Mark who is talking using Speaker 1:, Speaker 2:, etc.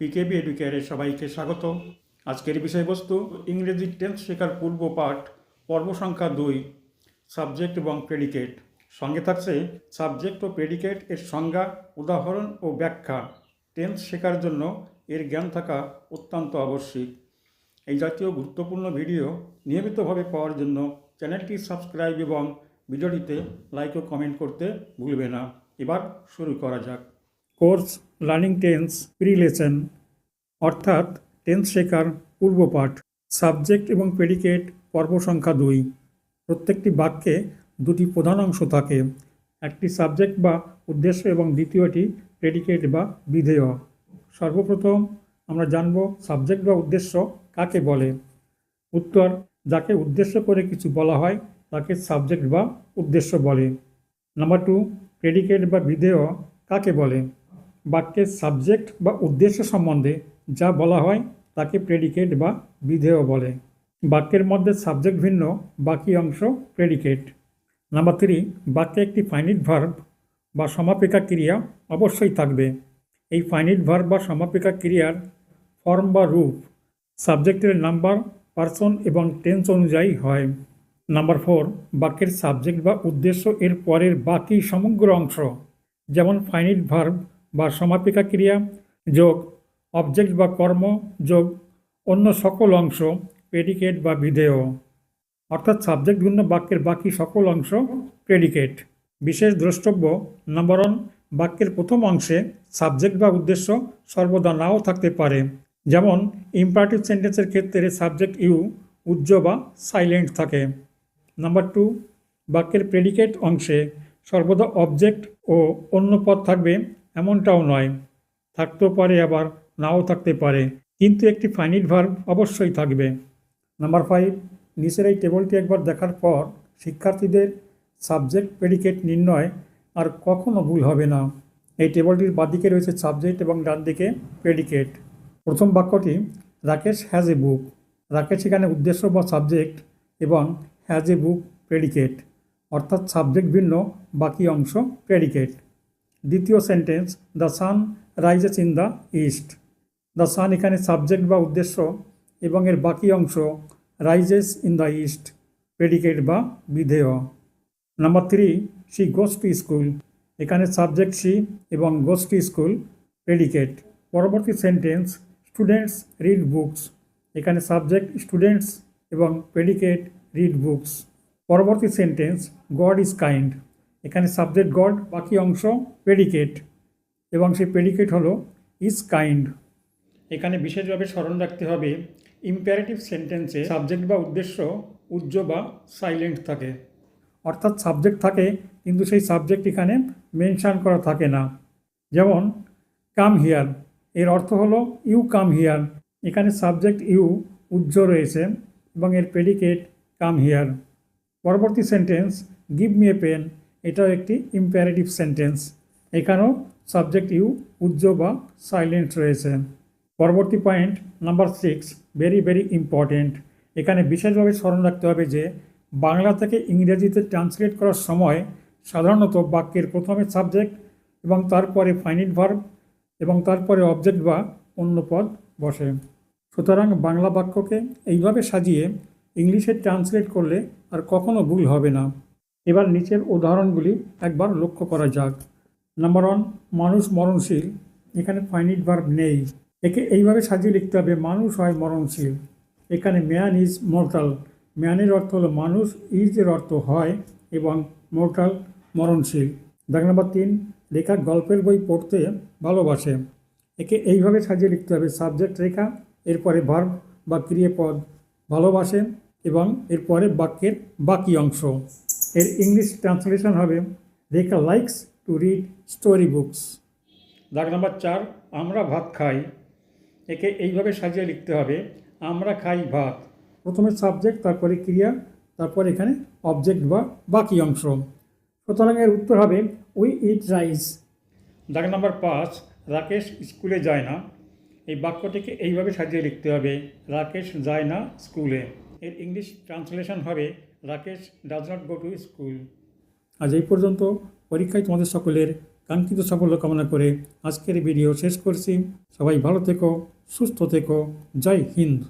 Speaker 1: PKb এডুকেয়ারে সবাইকে স্বাগত। আজকের বিষয়বস্তু ইংরেজি টেন্স শেখার পূর্ব পাঠ পর্ব সংখ্যা দুই সাবজেক্ট এবং প্রেডিকেট সঙ্গে থাকছে সাবজেক্ট ও প্রেডিকেট এর সংজ্ঞা, উদাহরণ ও ব্যাখ্যা। টেন্স শেখার জন্য এর জ্ঞান থাকা অত্যন্ত আবশ্যিক। এই জাতীয় গুরুত্বপূর্ণ ভিডিও নিয়মিতভাবে পাওয়ার জন্য চ্যানেলটি সাবস্ক্রাইব এবং ভিডিওটিতে লাইক ও কমেন্ট করতে ভুলবে না। এবার শুরু করা যাক। কোর্স লার্নিং টেন্স প্রিলেসন অর্থাৎ টেন্স শেখার পূর্বপাঠ সাবজেক্ট এবং প্রেডিকেট পর্ব সংখ্যা দুই। প্রত্যেকটি বাক্যে দুটি প্রধান অংশ থাকে। একটি সাবজেক্ট বা উদ্দেশ্য এবং দ্বিতীয়টি প্রেডিকেট বা বিধেয়। সর্বপ্রথম আমরা জানব সাবজেক্ট বা উদ্দেশ্য কাকে বলে। উত্তর, যাকে উদ্দেশ্য করে কিছু বলা হয়, তাকে সাবজেক্ট বা উদ্দেশ্য বলে। নাম্বার টু, প্রেডিকেট বা বিধেয় কাকে বলে? বাক্যের সাবজেক্ট বা উদ্দেশ্য সম্বন্ধে যা বলা হয় তাকে প্রেডিকেট বা বিধেয় বলে। বাক্যের মধ্যে সাবজেক্ট ভিন্ন, বাকি অংশ প্রেডিকেট নাম্বার থ্রি বাক্যে একটি ফাইনিট ভার্ব বা সমাপিকা ক্রিয়া অবশ্যই থাকবে। এই ফাইনিট ভার্ব বা সমাপিকা ক্রিয়ার ফর্ম বা রূপ সাবজেক্টের নাম্বার পার্সন এবং টেন্স অনুযায়ী হয়। নাম্বার ফোর বাক্যের সাবজেক্ট বা উদ্দেশ্য এর পরের বাকি সমগ্র অংশ, যেমন ফাইনিট ভার্ব বা সমাপিকা ক্রিয়া যোগ অবজেক্ট বা কর্ম যোগ অন্য সকল অংশ প্রেডিকেট বা বিধেয়। অর্থাৎ সাবজেক্ট ভিন্ন বাক্যের বাকি সকল অংশ প্রেডিকেট বিশেষ দ্রষ্টব্য নম্বর ওয়ান বাক্যের প্রথম অংশে সাবজেক্ট বা উদ্দেশ্য সর্বদা নাও থাকতে পারে। যেমন ইম্পারেটিভ সেন্টেন্সের ক্ষেত্রে সাবজেক্ট ইউ উজ্জ্ব বা সাইলেন্ট থাকে। নাম্বার টু বাক্যের প্রেডিকেট অংশে সর্বদা অবজেক্ট ও অন্য পদ থাকবে এমনটাও নয়। থাকতেও পারে আবার, নাও থাকতে পারে। কিন্তু একটি ফাইনিট ভার্ব অবশ্যই থাকবে। নাম্বার ফাইভ নিচের এই টেবলটি একবার দেখার পর শিক্ষার্থীদের সাবজেক্ট প্রেডিকেট নির্ণয় আর কখনো ভুল হবে না। এই টেবলটির বাঁদিকে রয়েছে সাবজেক্ট এবং ডান দিকে প্রেডিকেট প্রথম বাক্যটি Rakesh has a book Rakesh এখানে উদ্দেশ্য বা সাবজেক্ট এবং হ্যাজ এ বুক প্রেডিকেট অর্থাৎ সাবজেক্ট ভিন্ন, বাকি অংশ প্রেডিকেট দ্বিতীয় sentence the sun rises in the east the sun এখানে সাবজেক্ট বা উদ্দেশ্য এবং এর বাকি অংশ rises in the east predicate বা বিধেয়। Number three she goes school এখানে সাবজেক্ট সি এবং গোস স্কুল প্রেডিকেট পরবর্তী সেন্টেন্স স্টুডেন্টস রিড বুকস এখানে সাবজেক্ট স্টুডেন্টস এবং প্রেডিকেট রিড বুকস পরবর্তী সেন্টেন্স গড ইজ কাইন্ড এখানে সাবজেক্ট গড, বাকি অংশ প্রেডিকেট এবং সেই প্রেডিকেট হলো ইজ কাইন্ড এখানে বিশেষভাবে স্মরণ রাখতে হবে ইম্পারেটিভ সেন্টেন্সে সাবজেক্ট বা উদ্দেশ্য উজ্জ্ব বা সাইলেন্ট থাকে। অর্থাৎ সাবজেক্ট থাকে, কিন্তু সেই সাবজেক্ট এখানে মেনশান করা থাকে না। যেমন কাম হিয়ার এর অর্থ হলো ইউ কাম হিয়ার এখানে সাবজেক্ট ইউ উজ্জ্ব রয়েছে, এবং এর প্রেডিকেট কাম হিয়ার পরবর্তী sentence give me a pen এটাও একটি ইম্পারেটিভ সেন্টেন্স এখানেও সাবজেক্ট ইউ উজ্জ্ব বা সাইলেন্ট রয়েছে। পরবর্তী point number six very very important এখানে বিশেষভাবে স্মরণ রাখতে হবে যে, বাংলা থেকে ইংরেজিতে ট্রান্সলেট করার সময় সাধারণত বাক্যের প্রথমে সাবজেক্ট এবং তারপরে ফাইনিট ভার্ব এবং তারপরে অবজেক্ট বা অন্য পদ বসে। সুতরাং বাংলা বাক্যকে এইভাবে সাজিয়ে ইংলিশে ট্রান্সলেট করলে আর কখনো ভুল হবে না। এবার নিচের উদাহরণগুলি একবার লক্ষ্য করা যাক। নাম্বার ওয়ান মানুষ মরণশীল। এখানে ফাইনিট ভার্ব নেই। একে এইভাবে সাজিয়ে লিখতে হবে, মানুষ হয় মরণশীল। এখানে ম্যান ইজ মর্টাল ম্যানের অর্থ হলো মানুষ ইজ এর অর্থ হয় এবং মর্টাল মরণশীল। দেখ নাম্বার তিন রেখা গল্পের বই পড়তে ভালোবাসে। একে এইভাবে সাজিয়ে লিখতে হবে সাবজেক্ট রেখা, এরপরে ভার্ব বা ক্রিয়াপদ। ভালোবাসে এবং এরপরে বাক্যের বাকি অংশ। এর ইংলিশ ট্রান্সলেশন হবে Rekha likes to read story books দাগ নাম্বার চার আমরা ভাত খাই। একে এইভাবে সাজিয়ে লিখতে হবে আমরা খাই ভাত। প্রথমে সাবজেক্ট তারপরে ক্রিয়া তারপর এখানে অবজেক্ট বা বাকি অংশ। সুতরাং এর উত্তর হবে উই ইট রাইস দাগ নাম্বার পাঁচ রাকেশ স্কুলে যায় না। এই বাক্যটিকে এইভাবে সাজিয়ে লিখতে হবে রাকেশ যায় না স্কুলে। এর ইংলিশ ট্রান্সলেশন হবে Rakesh does not go to school আজ এই পর্যন্ত। পরীক্ষায় তোমাদের সকলের কাঙ্ক্ষিত সাফল্য কামনা করে আজকের ভিডিও শেষ করছি। সবাই ভালো থেকো, সুস্থ থেকো। জয় হিন্দ।